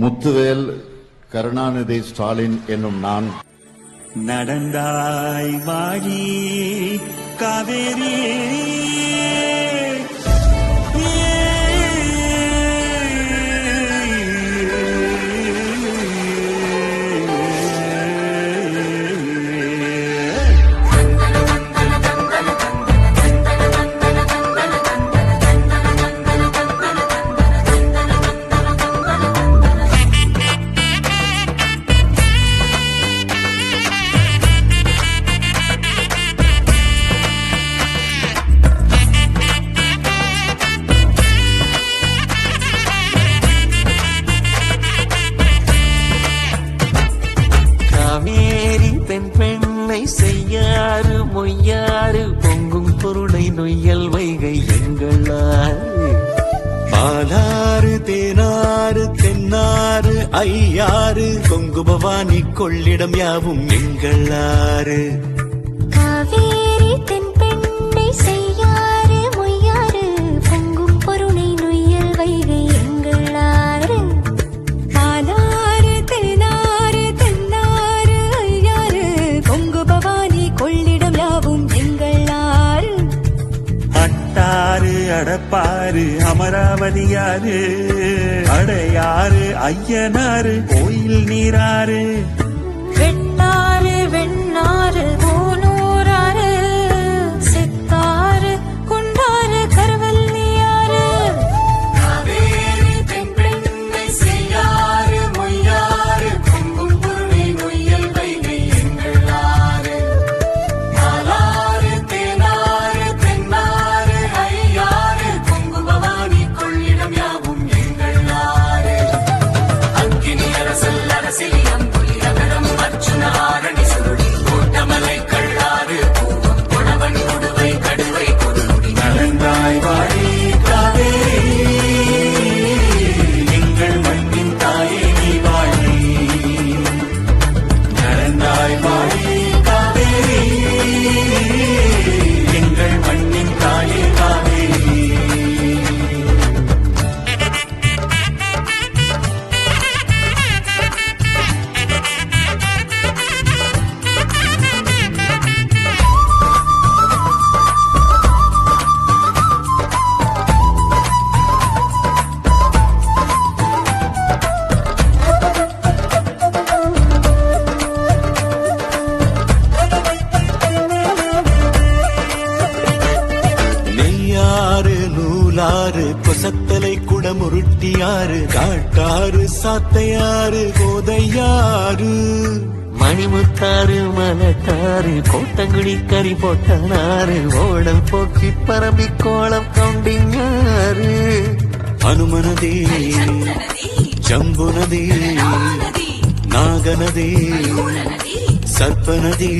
முத்துவேல் கருணாநிதி ஸ்டாலின் என்னும் நான். நடந்தாய் வாழி காவேரி. நொய்யல் வைகை எங்களால். பாலாறு தேனாறு தென்னாறு ஐயாறு கொங்கு பவானி கொள்ளிடம் யாவும் எங்களாறு. பாரு அமராவதியாரு அடையாறு ஐயனாறு கோயில் நீராறு. கூலாறு கொசத்தலை குடமுருட்டியாறு காட்டாறு சாத்தையாறு கோதையாறு. மணிமுத்தாறு மலத்தாறு கோட்டங்குடி கறி போட்டனாறு ஓடம் போக்கி பரம்பி கோலம் கவுண்டிங்காறு அனுமனதே ஜம்புனதே நாகநதே சர்ப்பநதே